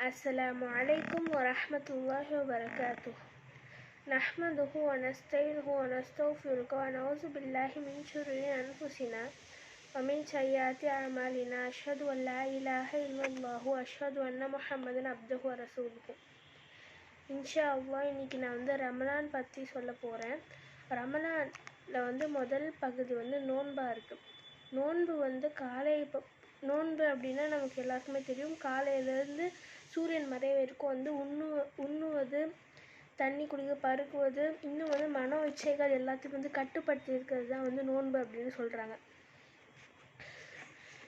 السلام عليكم ورحمة الله وبركاته نحمده ونستعينه ونستغفره ونعوذ بالله من شرور أنفسنا ومن سيئات أعمالنا أشهد أن لا إله إلا الله وأشهد أن محمدا عبده ورسوله இன்ஷா அல்லாஹ் இன்னைக்கு நான் வந்து ரமலான் பற்றி சொல்ல போகிறேன் ரமலானில் வந்து முதல் பகுதி வந்து நோன்பாக இருக்குது நோன்பு வந்து காலை இப்போ நோன்பு அப்படின்னா நமக்கு எல்லாருக்குமே தெரியும் காலையிலேருந்து சூரியன் மறைவிற்கும் வந்து உண்ணு உண்ணுவது தண்ணி குடிக்க பருகுவது இன்னும் வந்து மன இச்சைகள் எல்லாத்துக்கும் வந்து கட்டுப்படுத்தி இருக்கிறது தான் வந்து நோன்பு அப்படின்னு சொல்கிறாங்க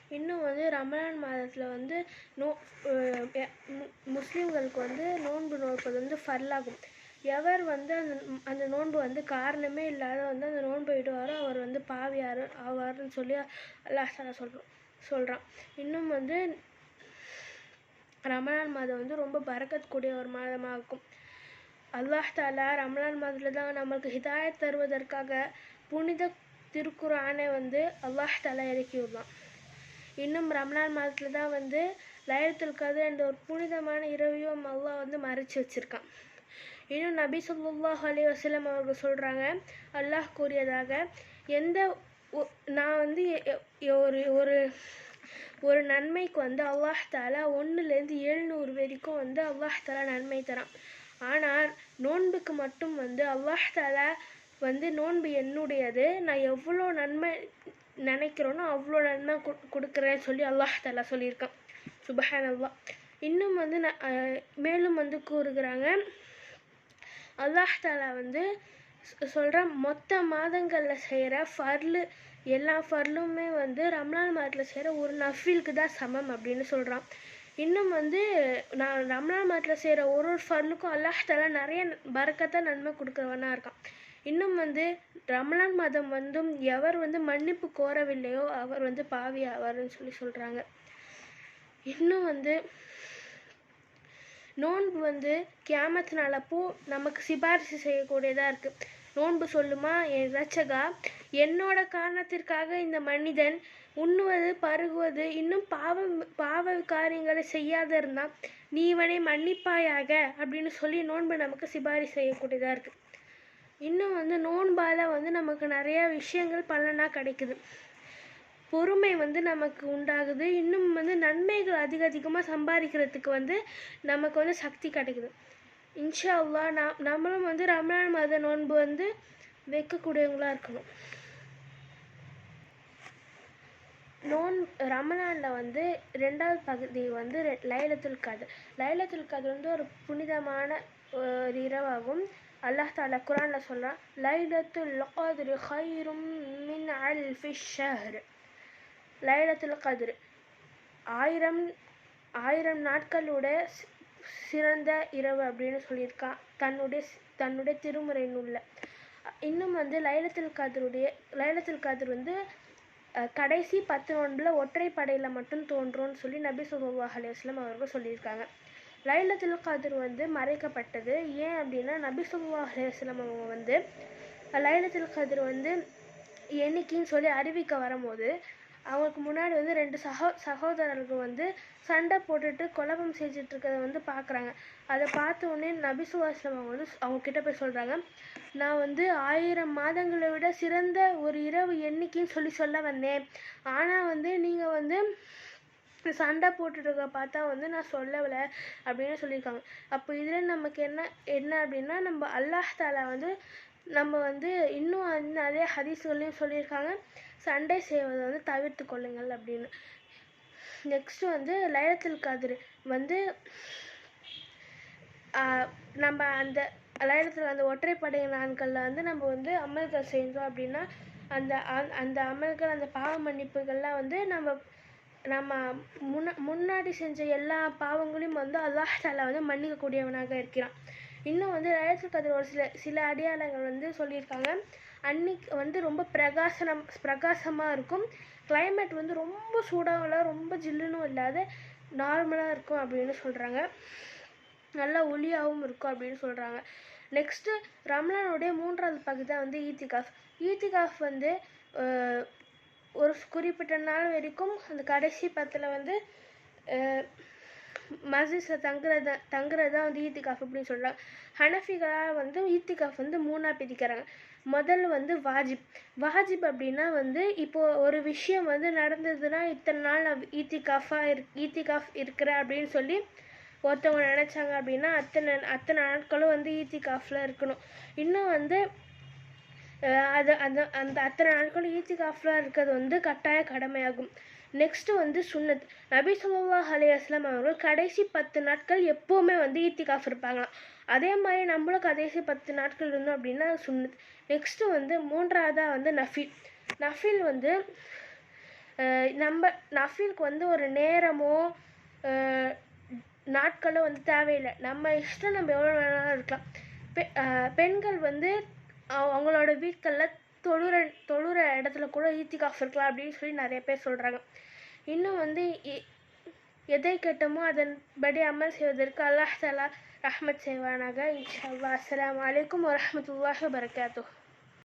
இன்னும் வந்து ரமலான் மாதத்தில் வந்து நோ மு- முஸ்லீம்களுக்கு வந்து நோன்பு நோற்பது வந்து ஃபர்லாகும். எவர் வந்து அந்த அந்த நோன்பு வந்து காரணமே இல்லாத வந்து அந்த நோன்பு விடுவாரோ அவர் வந்து பாவியார் ஆவார்னு சொல்லி அல்லாஹ் சொல்கிறோம் சொல்கிறான் இன்னும் வந்து ரமலான் மாதம் வந்து ரொம்ப பறக்கக்கூடிய ஒரு மாதமாக இருக்கும் அல்லாஹ் தாலா ரமலான் மாதத்தில் தான் நம்மளுக்கு ஹிதாயத் தருவதற்காக புனித திருக்குறானை வந்து அல்லாஹ் தாலா இறக்கி விடலாம் இன்னும் ரமலான் மாதத்தில் தான் வந்து லயலத்துல் கதர் என்ற ஒரு புனிதமான இரவையும் அல்லாஹ் வந்து மறைச்சு வச்சுருக்கான். இன்னும் நபி ஸல்லல்லாஹு அலி வசலம் அவர்கள் சொல்கிறாங்க அல்லாஹ் கூறியதாக எந்த ஒ- நான் வந்து ஒரு ஒரு ஒரு நன்மைக்கு வந்து அல்லாஹ் தாலா ஒன்றுலேருந்து எழுநூறு வரைக்கும் வந்து அல்லாஹ் தாலா நன்மை தரான். ஆனால் நோன்புக்கு மட்டும் வந்து அல்லாஹ் தாலா வந்து நோன்பு என்னுடையது. நான் எவ்வளோ நன்மை நினைக்கிறோனோ அவ்வளோ நன்மை கொடுக்குறேன்னு சொல்லி அல்லாஹ் தாலா சொல்லியிருக்கான். சுபஹான் அல்லா இன்னும் வந்து நான் மேலும் வந்து கூறுகிறாங்க. அல்லாஹ் தாலா வந்து சொல்கிற மொத்த மாதங்களில் செய்கிற ஃபர்லு எல்லா ஃபர்லுமே வந்து ரம்லான் மாதத்தில் செய்கிற ஒரு நஃபிலுக்கு தான் சமம் அப்படின்னு சொல்கிறான் இன்னும் வந்து நான் ரம்லான் மாதத்தில் செய்கிற ஒரு ஒரு ஃபர்லுக்கும் அல்லாஹ் நிறைய பரக்கத்தான் நன்மை கொடுக்குறவனாக இருக்கான். இன்னும் வந்து ரமலான் மாதம் வந்தும் எவர் வந்து மன்னிப்பு கோரவில்லையோ அவர் வந்து பாவி ஆவார்னு சொல்லி சொல்கிறாங்க இன்னும் வந்து நோன்பு வந்து கேமத்தினாலப்போ அப்போ நமக்கு சிபாரிசு செய்யக்கூடியதாக இருக்குது நோன்பு சொல்லுமா? என் ரட்சகா என்னோட காரணத்திற்காக இந்த மனிதன் உண்ணுவது பருகுவது இன்னும் பாவம் பாவ காரியங்களை செய்யாத இருந்தால் நீ இவனை மன்னிப்பாயாக அப்படின்னு சொல்லி நோன்பு நமக்கு சிபாரிசு செய்யக்கூடியதாக இருக்குது இன்னும் வந்து நோன்பால் வந்து நமக்கு நிறையா விஷயங்கள் பலனாக கிடைக்குது. பொறுமை வந்து நமக்கு உண்டாகுது. இன்னும் வந்து நன்மைகள் அதிக அதிகமாக சம்பாதிக்கிறதுக்கு வந்து நமக்கு வந்து சக்தி கிடைக்குது. இன்ஷா அல்லா நம்மளும் வந்து ரமலான் மாத நோன்பு வந்து வைக்கக்கூடியவங்களா இருக்கணும். நோன் ரமணானில் வந்து ரெண்டாவது பகுதி வந்து ரெ- லைலத்துல் கதர் லைலத்துல் கதர் வந்து ஒரு புனிதமான ஒரு இரவாகும். அல்லாஹ் தாலா குரானில் சொல்கிறான் லைலத்துல் கத்ரு ஹைரும் மின் அல் ஷஹர். லைலத்துல் கதிர் ஆயிரம் ஆயிரம் நாட்களோட சிறந்த இரவு அப்படின்னு சொல்லியிருக்கான் தன்னுடைய தன்னுடைய திருமுறை நூலில் இன்னும் வந்து லைலத்தில் கதருடைய லைலத்தில் கதிர் வந்து கடைசி பத்து நோன்பில் ஒற்றைப்படையில் மட்டும் தோன்றும்னு சொல்லி நபி சுல்லாஹ் அலைஹி அவர்கள் சொல்லியிருக்காங்க. லைலத்தில் கதிர் வந்து மறைக்கப்பட்டது. ஏன் அப்படின்னா நபி சுல்லாஹ் அலைஹி அவங்க வந்து லைலத்தில் கதிர் வந்து என்னைக்குன்னு சொல்லி அறிவிக்க வரும்போது அவங்களுக்கு முன்னாடி வந்து ரெண்டு சகோ சகோதரர்கள் வந்து சண்டை போட்டுட்டு குழப்பம் செஞ்சுட்டு இருக்கிறத வந்து பார்க்குறாங்க அதை பார்த்த உடனே நபி சுவாஸ்லம் அவங்க வந்து அவங்க கிட்ட போய் சொல்கிறாங்க நான் வந்து ஆயிரம் மாதங்களை விட சிறந்த ஒரு இரவு எண்ணிக்கைன்னு சொல்லி சொல்ல வந்தேன். ஆனால் வந்து நீங்கள் வந்து சண்டை போட்டுட்டு இருக்க பார்த்தா வந்து நான் சொல்லலை அப்படின்னு சொல்லியிருக்காங்க. அப்போ இதில் நமக்கு என்ன என்ன அப்படின்னா நம்ம அல்லாஹ் தாலா வந்து நம்ம வந்து இன்னும் வந்து நிறைய ஹதீஸ்களையும் சொல்லியிருக்காங்க. சண்டை செய்வதை வந்து தவிர்த்து கொள்ளுங்கள் அப்படின்னு. நெக்ஸ்ட்டு வந்து லைலத்துல் கதிர். வந்து நம்ம அந்த லைலத்தில் அந்த ஒற்றைப்படை நாட்களில் வந்து நம்ம வந்து அமல்கள் செஞ்சோம் அப்படின்னா அந்த அந்த அமல்கள் அந்த பாவ மன்னிப்புகள்லாம் வந்து நம்ம நம்ம முன்ன முன்னாடி செஞ்ச எல்லா பாவங்களையும் வந்து அல்லாஹால வந்து மன்னிக்கக்கூடியவனாக இருக்கிறான். இன்னும் வந்து லைலத்துல் கதிர் ஒரு சில சில அடையாளங்கள் வந்து சொல்லியிருக்காங்க. அன்னைக்கு வந்து ரொம்ப பிரகாசனம் பிரகாசமாக இருக்கும். கிளைமேட் வந்து ரொம்ப சூடாகவும் இல்லை ரொம்ப ஜில்லுனும் இல்லாத நார்மலாக இருக்கும் அப்படின்னு சொல்கிறாங்க நல்ல ஒளியாகவும் இருக்கும் அப்படின்னு சொல்கிறாங்க நெக்ஸ்ட்டு ரம்லானுடைய மூன்றாவது பகுதி தான் வந்து ஈத்திகாஃப் ஈத்திகாஃப் வந்து ஒரு குறிப்பிட்ட நாள் வரைக்கும் அந்த கடைசி பத்தில் வந்து மஸ்ஜிஸில் தங்குறத தங்குறது தான் வந்து ஈத்திகாஃப் அப்படின்னு சொல்கிறாங்க ஹனஃபிகளாக வந்து ஈத்திகாஃப் வந்து மூணாக பிரிக்கிறாங்க. முதல்ல வந்து வாஜிப். வாஜிப் அப்படின்னா வந்து இப்போது ஒரு விஷயம் வந்து நடந்ததுன்னா இத்தனை நாள் நான் ஈத்திகாஃபாக இரு ஈத்திகாஃப் இருக்கிறேன் அப்படின்னு சொல்லி ஒருத்தவங்க நினச்சாங்க அப்படின்னா அத்தனை அத்தனை நாட்களும் வந்து ஈத்திகாஃபில் இருக்கணும். இன்னும் வந்து அது அந்த அந்த அத்தனை நாட்களும் ஈத்திகாஃபில் இருக்கிறது வந்து கட்டாய கடமையாகும். நெக்ஸ்ட்டு வந்து சுன்னத் நபி ஸல்லல்லாஹு அலையாஸ்லாம் அவர்கள் கடைசி பத்து நாட்கள் எப்போவுமே வந்து ஈத்திகாஃப் இருப்பாங்களாம். அதே மாதிரி நம்மளும் கடைசி பத்து நாட்கள் இருந்தோம் அப்படின்னா சுன்னத் நெக்ஸ்ட்டு வந்து மூன்றாவதாக வந்து நஃபீல். நஃபில் வந்து நம்ம நஃபிலுக்கு வந்து ஒரு நேரமோ நாட்களோ வந்து தேவையில்லை. நம்ம இஷ்டம் நம்ம எவ்வளோ வேணாலும் இருக்கலாம். பெ பெண்கள் வந்து அவங்களோட வீட்களில் தொழுற தொழுற இடத்துல கூட ஈத்திகாஃப் இருக்கலாம் அப்படின்னு சொல்லி நிறைய பேர் சொல்கிறாங்க இன்னும் வந்து எ- எதை கேட்டோமோ அதன்படி அமல் செய்வதற்கு அல்லாஹ் தஆலா ரஹ்மத் செய்வானாக. இன்ஷா அல்லா அஸ்லாம் வலைக்கம் வரமத்துல்லாஹ் வரகாத்தூ